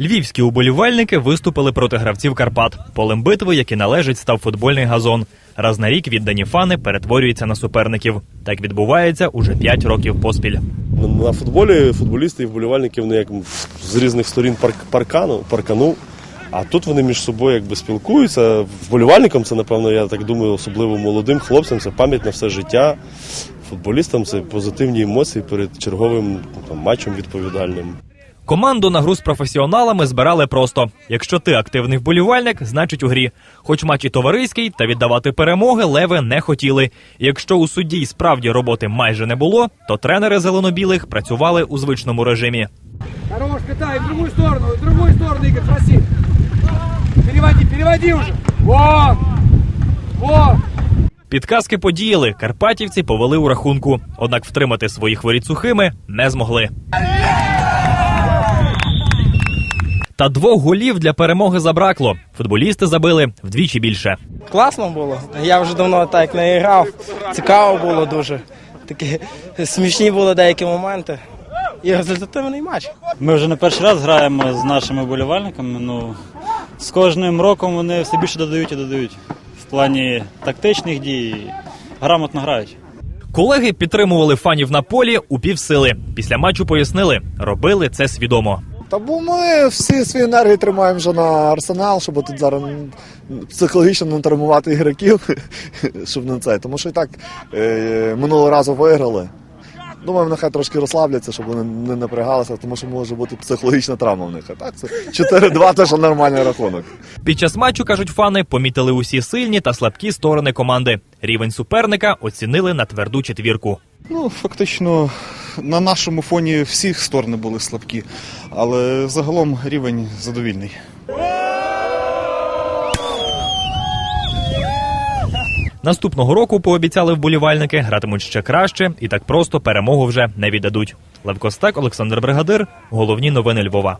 Львівські уболівальники виступили проти гравців Карпат. Полем битви, який належить, став футбольний газон. Раз на рік віддані фани перетворюються на суперників. Так відбувається уже 5 років поспіль. На футболі футболісти і вболівальники вони як з різних сторін парк, паркану, паркану. А тут вони між собою якби спілкуються. Вболівальникам це, напевно, я так думаю, особливо молодим хлопцям, це пам'ять на все життя. Футболістам це позитивні емоції перед черговим ну, там, матчем відповідальним. Команду на гру з професіоналами збирали просто. Якщо ти активний вболівальник, значить у грі. Хоч матч і товариський, та віддавати перемоги леви не хотіли. Якщо у судді справді роботи майже не було, то тренери зелено-білих працювали у звичному режимі. Хорош, катай, в другую сторону, в другую сторону, Игорь, проси. Переводи, переводи уже. Вот, вот. Підказки подіяли. Карпатівці повели у рахунку. Однак втримати своїх воріт сухими не змогли. Та двох голів для перемоги забракло. Футболісти забили вдвічі більше. Класно було. Я вже давно так не грав. Цікаво було дуже. Такі смішні були деякі моменти. І результативний матч. Ми вже не перший раз граємо з нашими вболівальниками. Ну, з кожним роком вони все більше додають і додають. В плані тактичних дій грамотно грають. Колеги підтримували фанів на полі у півсили. Після матчу пояснили, робили це свідомо. Та бо ми всі свої енергії тримаємо вже на арсенал, щоб тут зараз психологічно не травмувати ігроків, щоб не це. Тому що і так е, минулого разу виграли. Думаю, нехай трошки розслабляться, щоб вони не напрягалися, тому що може бути психологічна травма в них. А так це 4-2 теж нормальний рахунок. Під час матчу, кажуть фани, помітили усі сильні та слабкі сторони команди. Рівень суперника оцінили на тверду четвірку. Ну, фактично, на нашому фоні всі сторони були слабкі, але загалом рівень задовільний. Наступного року пообіцяли вболівальники, гратимуть ще краще і так просто перемогу вже не віддадуть. Левкостек, Олександр Бригадир. Головні новини Львова.